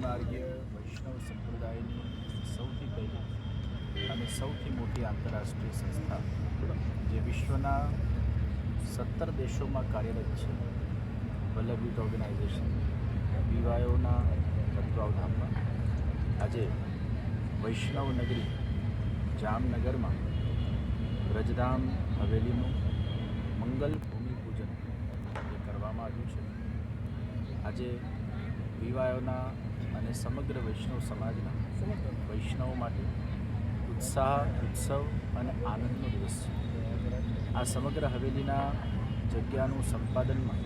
પરિમાર્ગીય વૈષ્ણવ સંપ્રદાયની સૌથી પહેલી અને સૌથી મોટી આંતરરાષ્ટ્રીય સંસ્થા જે વિશ્વના સત્તર દેશોમાં કાર્યરત છે વલ્લભ યુથ ઓર્ગેનાઇઝેશન, બીવાયોના તત્વાવધાનમાં. આજે વૈષ્ણવ નગરી જામનગરમાં રજધામ હવેલીનું મંગલ પૂજન કરવામાં આવ્યું છે. આજે વિવાયોના અને સમગ્ર વૈષ્ણવ સમાજના વૈષ્ણવ માટે ઉત્સાહ ઉત્સવ અને આનંદનો દિવસ છે. આ સમગ્ર હવેલીના જગ્યાનું સંપાદનમાં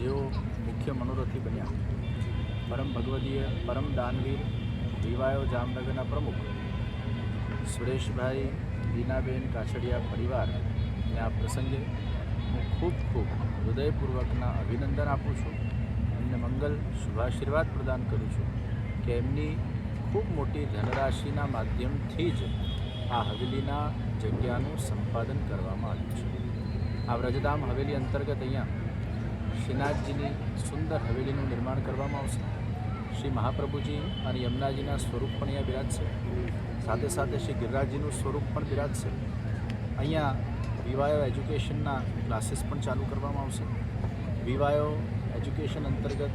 જેઓ મુખ્ય મનોરથી બન્યા. પરમ ભગવદીય પરમ દાનવીર વિવાયો જામનગરના પ્રમુખ સુરેશભાઈ દીનાબેન કાછડિયા પરિવાર ને આ પ્રસંગે હું ખૂબ ખૂબ હૃદયપૂર્વકના અભિનંદન આપું છું. મંગલ શુભાશીર્વાદ પ્રદાન કરું છું કે એમની ખૂબ મોટી ધનરાશિના માધ્યમથી જ આ હવેલીના જગ્યાનું સંપાદન કરવામાં આવ્યું છે. આ વ્રજધામ હવેલી અંતર્ગત અહીંયા શ્રીનાથજીની સુંદર હવેલીનું નિર્માણ કરવામાં આવશે. શ્રી મહાપ્રભુજી અને યમુનાજીના સ્વરૂપ પણ અહીંયા બિરાજશે. સાથે સાથે શ્રી ગિરિરાજજીનું સ્વરૂપ પણ બિરાજશે. અહીંયા વિવાયો એજ્યુકેશનના ક્લાસીસ પણ ચાલુ કરવામાં આવશે. વિવાયો એજ્યુકેશન અંતર્ગત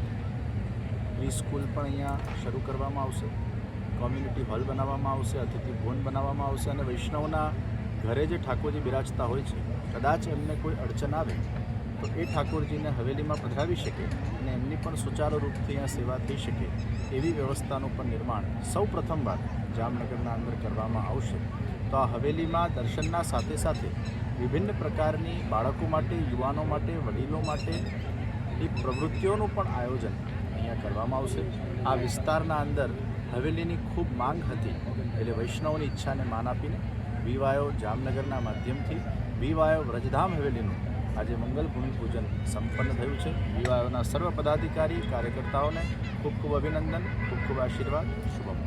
પ્રી સ્કૂલ પણ અહીંયા શરૂ કરવામાં આવશે. કોમ્યુનિટી હોલ બનાવવામાં આવશે, અતિથિ ભવન બનાવવામાં આવશે અને વૈષ્ણવના ઘરે જે ઠાકોરજી બિરાજતા હોય છે, કદાચ એમને કોઈ અડચણ આવે, તો એ ઠાકોરજીને હવેલીમાં પધરાવી શકે અને એમની પણ સુચારુ રૂપથી અહીંયા સેવા થઈ શકે એવી વ્યવસ્થાનું પણ નિર્માણ સૌ પ્રથમવાર જામનગરના અંદર કરવામાં આવશે. તો આ હવેલીમાં દર્શનના સાથે સાથે વિભિન્ન પ્રકારની બાળકો માટે, યુવાનો માટે, વડીલો માટે એ પ્રવૃત્તિઓનું પણ આયોજન અહીંયા કરવામાં આવશે. આ વિસ્તારના અંદર હવેલીની ખૂબ માંગ હતી. એટલે વૈષ્ણવની ઈચ્છાને માન આપીને વીવાયો જામનગરના માધ્યમથી વીવાયો વ્રજધામ હવેલીનું આજે મંગલ ભૂમિ પૂજન સંપન્ન થયું છે. વિવાયોના સર્વ પદાધિકારી કાર્યકર્તાઓને ખૂબ ખૂબ અભિનંદન ખૂબ ખૂબ આશીર્વાદ શુભમ.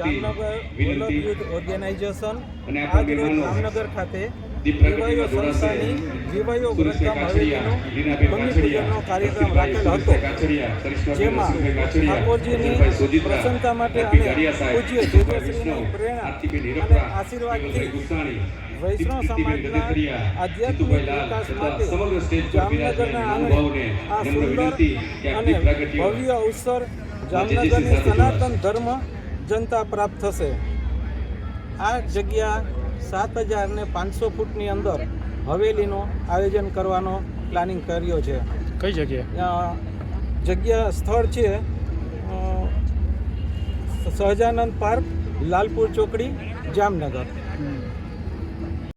જામનગર ઓર્ગેનાઇઝેશન જામનગર ખાતે વિવાયો સંસ્થાની વિવાયો વ્રતધામ હવેલીનો કાર્યક્રમ રાખેલ હતો. જેમાં ઠાકોરજીની પ્રસન્નતા માટે અને પૂજ્ય જેજશ્રીની પ્રેરણા અને આશીર્વાદથી વૈષ્ણવ સમાજના આધ્યાત્મિક વિકાસ માટે જામનગરના આંગણે આ સુંદર અને ભવ્ય અવસર જામનગરની સનાતન ધર્મ જનતા પ્રાપ્ત થશે. આ જગ્યા સાત હજાર ને પાંચસો ફૂટની અંદર હવેલીનું આયોજન કરવાનો પ્લાનિંગ કર્યો છે. કઈ જગ્યાએ? જગ્યા સ્થળ છે સહજાનંદ પાર્ક લાલપુર ચોકડી જામનગર.